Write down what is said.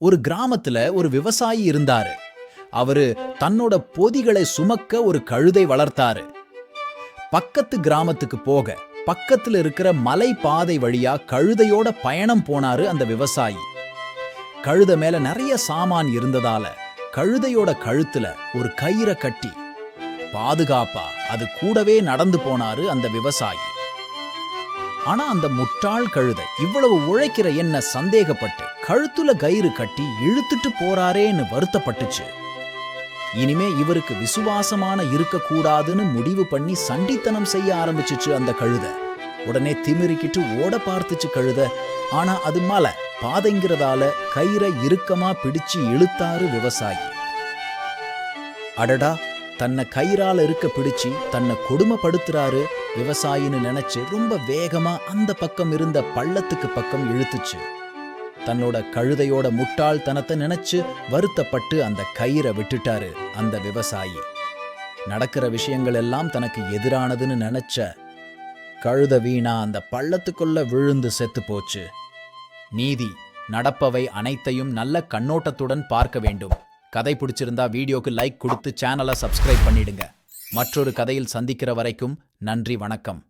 ஒரு கிராமத்துல ஒரு விவசாயி இருந்தாரு. அவரு தன்னோட பொதிகளை சுமக்க ஒரு கழுதை வளர்த்தாரு. பக்கத்து கிராமத்துக்கு போக பக்கத்துல இருக்கிற மலை பாதை வழியா கழுதையோட பயணம் போனாரு அந்த விவசாயி. கழுத மேல நிறைய சாமான் இருந்ததால கழுதையோட கழுத்துல ஒரு கயிறை கட்டி பாதுகாப்பா அது கூடவே நடந்து போனாரு அந்த விவசாயி. ஆனா அந்த முட்டாள் கழுதை இவ்வளவு உழைக்கிற என்ன சந்தேகப்பட்டு கழுத்துல கயிறு கட்டி இழுத்துட்டு போறாரேன்னு வருத்தப்பட்டுச்சு. இனிமே இவருக்கு விசுவாசமான இருக்கக்கூடாதுன்னு முடிவு பண்ணி சண்டித்தனம் செய்ய ஆரம்பிச்சுச்சு அந்த கழுத. உடனே திமிரிக்கிட்டு ஓட பார்த்துச்சு கழுத. ஆனா அது மலை பாதைங்கிறதால கயிறை இறுக்கமா பிடிச்சு இழுத்தாரு விவசாயி. அடடா தன்னை கயிறால இருக்க பிடிச்சு தன்னை கொடுமைப்படுத்துறாரு விவசாயின்னு நினைச்சு ரொம்ப வேகமா அந்த பக்கம் இருந்த பள்ளத்துக்கு பக்கம் இழுத்துச்சு. தன்னோட கழுதையோட முட்டாள்தனத்தை நினைச்சு வருத்தப்பட்டு அந்த கயிறை விட்டுட்டாரு அந்த விவசாயி. நடக்கிற விஷயங்கள் எல்லாம் தனக்கு எதிரானதுன்னு நினைச்ச கழுத வீணா அந்த பள்ளத்துக்குள்ள விழுந்து செத்து போச்சு. நீதி நடப்பவை அனைத்தையும் நல்ல கண்ணோட்டத்துடன் பார்க்க வேண்டும். கதை பிடிச்சிருந்தா வீடியோக்கு லைக் கொடுத்து சேனலை சப்ஸ்கிரைப் பண்ணிடுங்க. மற்றொரு கதையில் சந்திக்கிற வரைக்கும் நன்றி வணக்கம்.